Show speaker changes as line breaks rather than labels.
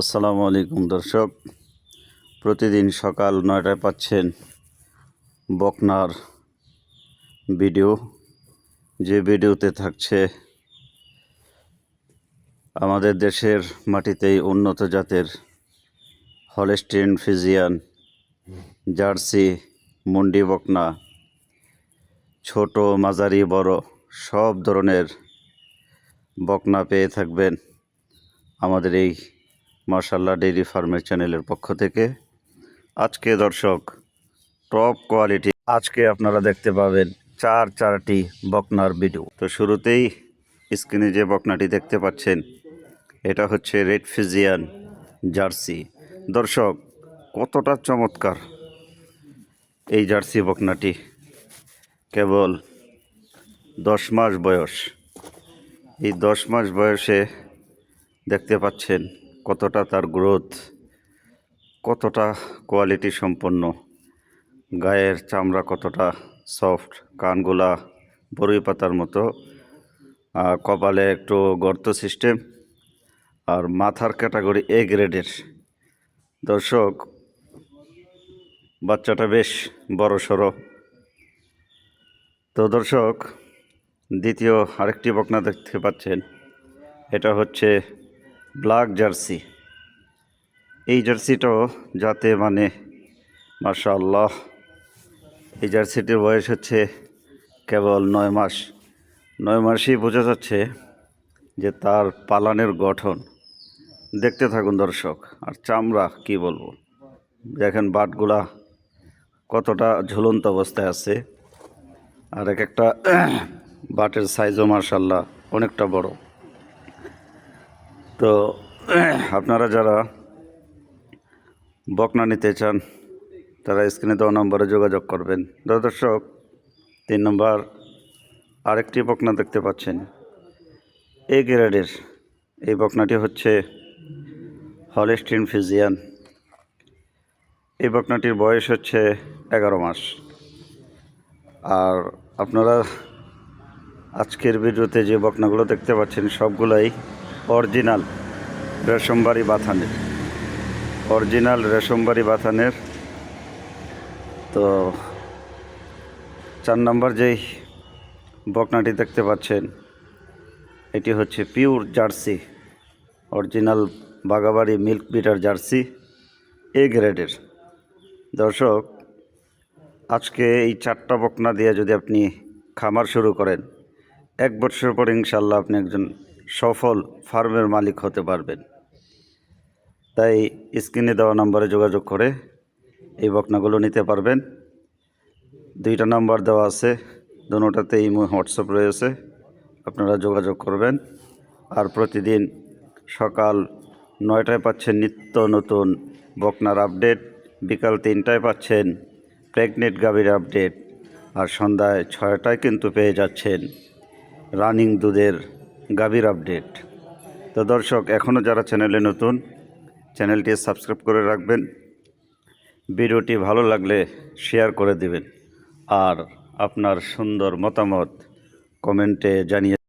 আসসালামু আলাইকুম দর্শক। প্রতিদিন সকাল নয়টায় পাচ্ছেন বকনার ভিডিও। যে ভিডিওতে থাকছে আমাদের দেশের মাটিতেই উন্নত জাতের হলেস্টিন, ফিজিয়ান, জার্সি, মুন্ডি বকনা, ছোট, মাঝারি, বড় সব ধরনের বকনা পেয়ে থাকবেন আমাদের এই মার্শাল্লাহ ডেইরি ফার্মের চ্যানেলের পক্ষ থেকে। আজকে দর্শক টপ কোয়ালিটি আজকে আপনারা দেখতে পাবেন চার চারটি বকনার ভিডিও তো শুরুতেই স্ক্রিনে যে বকনাটি দেখতে পাচ্ছেন, এটা হচ্ছে রেড ফিজিয়ান জার্সি। দর্শক, কতটা চমৎকার এই জার্সি বকনাটি। কেবল দশ মাস বয়স। এই দশ মাস বয়সে দেখতে পাচ্ছেন কতটা তার গ্রোথ কতটা কোয়ালিটি সম্পন্ন, গায়ের চামড়া কতটা সফট কানগুলা বরুই পাতার মতো কপালে একটু গর্ত সিস্টেম আর মাথার ক্যাটাগরি এ গ্রেডের দর্শক, বাচ্চাটা বেশ বড় সড়ো। তো দর্শক, দ্বিতীয় আরেকটি বকনা দেখতে পাচ্ছেন, এটা হচ্ছে ব্ল্যাক জার্সি। এই জার্সিটাও যাতে মানে মার্শা আল্লাহ এই জার্সিটির বয়স হচ্ছে কেবল নয় মাস। নয় মাসেই বোঝা যাচ্ছে যে তার পালানের গঠন। দেখতে থাকুন দর্শক, আর চামড়া কি বলব? দেখেন বাটগুলা কতটা ঝুলন্ত অবস্থায় আছে। আর এক একটা বাটের সাইজও মার্শাল্লাহ অনেকটা বড়। তো, আপনারা যারা বকনা নিতে চান, তারা স্ক্রিনে দেওয়া নম্বরে যোগাযোগ করবেন। দর্শক, তিন নম্বর, আরেকটি বকনা দেখতে পাচ্ছেন। এ গ্রেডের, এই বকনাটি হচ্ছে হলেস্টিন ফিজিয়ান। এই বকনাটির বয়স হচ্ছে এগারো মাস। আর আপনারা আজকের ভিডিওতে যে বকনাগুলো দেখতে পাচ্ছেন, সবগুলাই অরিজিনাল রেশমবাড়ি বাথানের অরিজিনাল রেশমবাড়ি বাথানের তো চার নম্বর যেই বকনাটি দেখতে পাচ্ছেন, এটি হচ্ছে pure jersey, original Bagabari milk বিটার জার্সি, এ গ্রেডের। দর্শক, আজকে এই চারটা বকনা দিয়ে যদি আপনি খামার শুরু করেন, এক বছর পর ইনশাল্লাহ আপনি একজন সফল ফার্মের মালিক হতে পারবেন। তাই স্ক্রিনে দেওয়া নম্বরে যোগাযোগ করে এই বকনাগুলো নিতে পারবেন। দুইটা নাম্বার দেওয়া আছে দুটাতে ইমো হোয়াটসঅ্যাপ রয়েছে, আপনারা যোগাযোগ করবেন। আর প্রতিদিন সকাল নয়টায় পাচ্ছেন নিত্য নতুন বকনার আপডেট, বিকাল তিনটায় পাচ্ছেন প্রেগনেন্ট গাভীর আপডেট, আর সন্ধ্যায় ছয়টায় কিন্তু পেয়ে যাচ্ছেন রানিং দুধের গাভীর আপডেট। তো দর্শক, এখনও যারা চ্যানেলে নতুন চ্যানেলটি সাবস্ক্রাইব করে রাখবেন। ভিডিওটি ভালো লাগলে শেয়ার করে দেবেন। আর আপনার সুন্দর মতামত কমেন্টে জানিয়ে